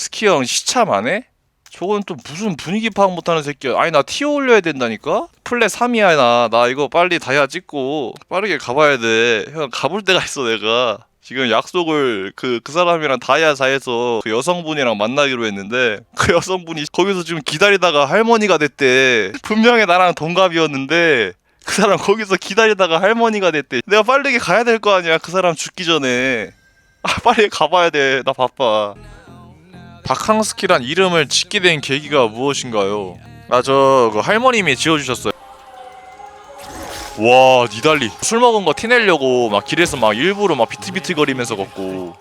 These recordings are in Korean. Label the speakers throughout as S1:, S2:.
S1: 스키형 안 해? 저건 또 무슨 분위기 파악 못하는 새끼야. 아니 나 티어 올려야 된다니까? 플랫 3이야 나. 나 이거 빨리 다이아 찍고 빠르게 가봐야 돼. 형 가볼 때가 있어 내가. 지금 약속을 그, 그 사람이랑 다이아 사에서 그 여성분이랑 만나기로 했는데 그 여성분이 거기서 지금 기다리다가 할머니가 됐대. 분명히 나랑 동갑이었는데 그 사람 거기서 기다리다가 할머니가 됐대. 내가 빠르게 가야 될 거 아니야. 그 사람 죽기 전에. 아, 빨리 가봐야 돼. 나 바빠. 박항스키란 이름을 짓게 된 계기가 무엇인가요? 아저 그 할머님이 지어주셨어요. 와 니달리 술 먹은 거 티내려고 막 길에서 막 일부러 막 비트비트 거리면서 걷고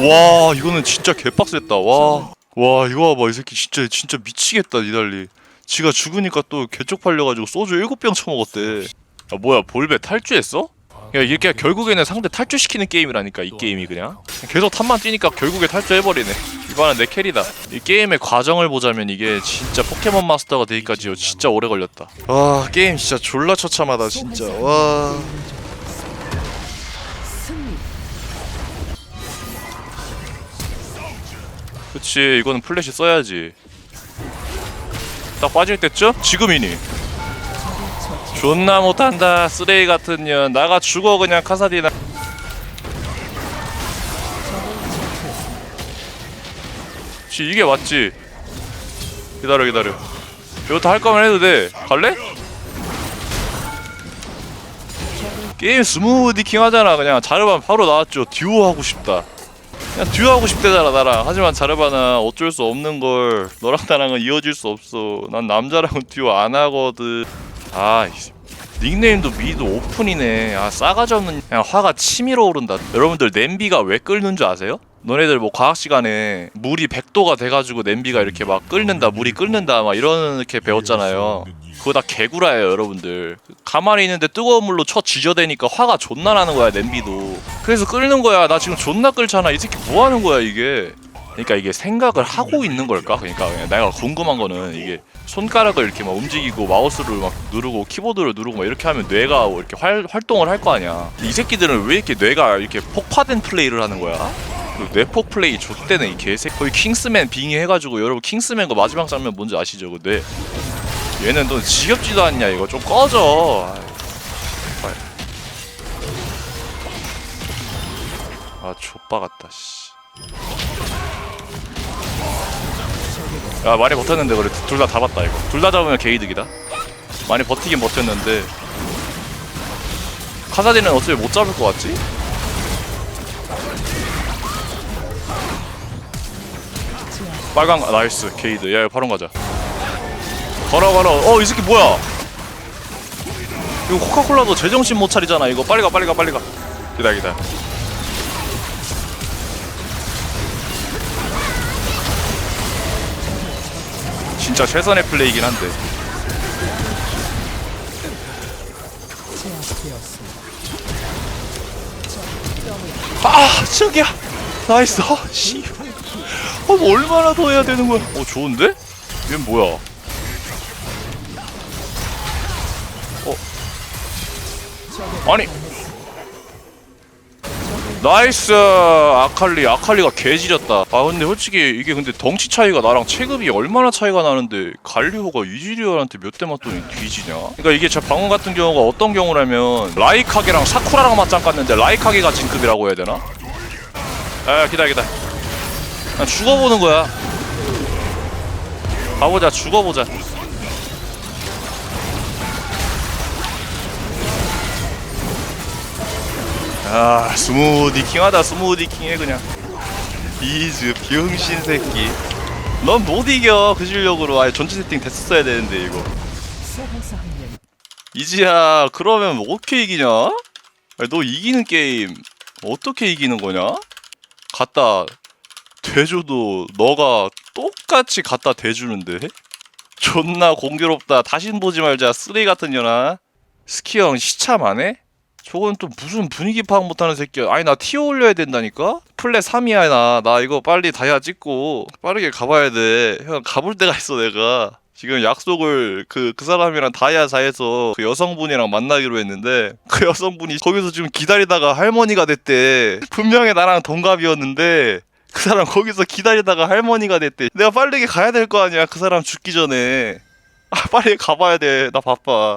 S1: 와 이거는 진짜 개빡셌다. 와. 와 이거 봐봐 이 새끼 진짜 진짜 미치겠다 니달리. 지가 죽으니까 또 개쪽 팔려가지고 소주 일곱 병 처먹었대. 아 뭐야 볼베 탈주했어? 야 이게 결국에는 상대 탈주시키는 게임이라니까 이 게임이 그냥. 계속 탑만 뛰니까 결국에 탈주해버리네. 이번엔 내 캐리다. 이 게임의 과정을 보자면 이게 진짜 포켓몬 마스터가 되기까지 진짜 오래 걸렸다. 와 게임 진짜 졸라 처참하다 진짜. 와 그치 이거는 플래시 써야지. 딱 빠질 때쯤? 지금이니. 존나 못한다 쓰레기 같은 년. 나가 죽어 그냥 카사디나. 지 이게 맞지? 기다려 기다려. 이것도 할 거면 해도 돼. 갈래? 게임 스무디킹 하잖아. 그냥 자르반 바로 나왔죠. 듀오 하고 싶다 그냥 듀오 하고 싶대잖아 나랑 하지만 자르바는 어쩔 수 없는 걸 너랑 나랑은 이어질 수 없어. 난 남자랑은 듀오 안 하거든. 아이 닉네임도 미도 오픈이네. 아 싸가지 없는 그냥 화가 치밀어 오른다. 여러분들 냄비가 왜 끓는 줄 아세요? 너네들 뭐 과학 시간에 물이 100도가 돼가지고 냄비가 이렇게 막 끓는다 물이 끓는다 막 이렇게 배웠잖아요 그거 다 개구라예요 여러분들 가만히 있는데 뜨거운 물로 쳐 지져대니까 화가 존나 나는 거야 냄비도 그래서 끓는 거야 나 지금 존나 끓잖아 이 새끼 뭐 하는 거야 이게 그러니까 이게 생각을 하고 있는 걸까? 그러니까 내가 궁금한 거는 이게 손가락을 이렇게 막 움직이고 마우스를 막 누르고 키보드를 누르고 막 이렇게 하면 뇌가 이렇게 활, 활동을 할 거 아니야 이 새끼들은 왜 이렇게 뇌가 이렇게 폭파된 플레이를 하는 거야? 그 뇌폭 플레이 좆대네 이 개새 거의 킹스맨 빙의 해가지고 여러분 킹스맨 거 마지막 장면 뭔지 아시죠? 그 뇌. 얘는 너 지겹지도 않냐 이거. 좀 꺼져. 아 좆바 같다 씨. 야 많이 버텼는데 그래. 둘 다 잡았다 이거. 둘 다 잡으면 개이득이다. 많이 버티긴 버텼는데. 카사딘은 어차피 못 잡을 것 같지? 빨강 아, 나이스. 게이드 야 이거 바로 가자 걸어 걸어. 어이 새끼 뭐야? 이거 코카콜라도 제정신 못 차리잖아 이거. 빨리 가 빨리 가 빨리 가. 기다 기다. 진짜 최선의 플레이긴 한데. 아 저기야. 나이스. 아씨. 어, 뭐 얼마나 더 해야 되는 거야? 어 좋은데? 얘 뭐야 어. 아니. 나이스. 아칼리. 아칼리가 개지렸다. 아 근데 솔직히 이게 근데 덩치 차이가 나랑 체급이 얼마나 차이가 나는데 갈리오가 이지리얼한테 몇 대 맞더니 뒤지냐? 그러니까 이게 저 방금 같은 경우가 어떤 경우라면 라이카게랑 사쿠라랑 맞짱 깠는데 라이카게가 진급이라고 해야 되나? 아 기다려 기다려. 죽어보는 거야. 가보자 죽어보자 아 스무디킹하다 스무디킹해 그냥. 이즈 병신 새끼. 넌 못 이겨 그 실력으로. 아예 전체 세팅 됐었어야 되는데 이거. 이지야 그러면 어떻게 이기냐? 아니, 너 이기는 게임 어떻게 이기는 거냐? 갖다 대줘도 너가 똑같이 갖다 대주는데? 존나 공교롭다. 다신 보지 말자. 쓰레기 같은 년아. 스키 형 시참 안 해? 저건 또 무슨 분위기 파악 못하는 새끼야. 아니 나 티어 올려야 된다니까? 플랫 3이야 나. 나 이거 빨리 다이아 찍고 빠르게 가봐야 돼. 형 가볼 때가 있어 내가. 지금 약속을 그, 그 사람이랑 다이아사에서 그 여성분이랑 만나기로 했는데 그 여성분이 거기서 지금 기다리다가 할머니가 됐대. 분명히 나랑 동갑이었는데 그 사람 거기서 기다리다가 할머니가 됐대. 내가 빠르게 가야 될 거 아니야. 그 사람 죽기 전에. 아, 빨리 가봐야 돼. 나 바빠.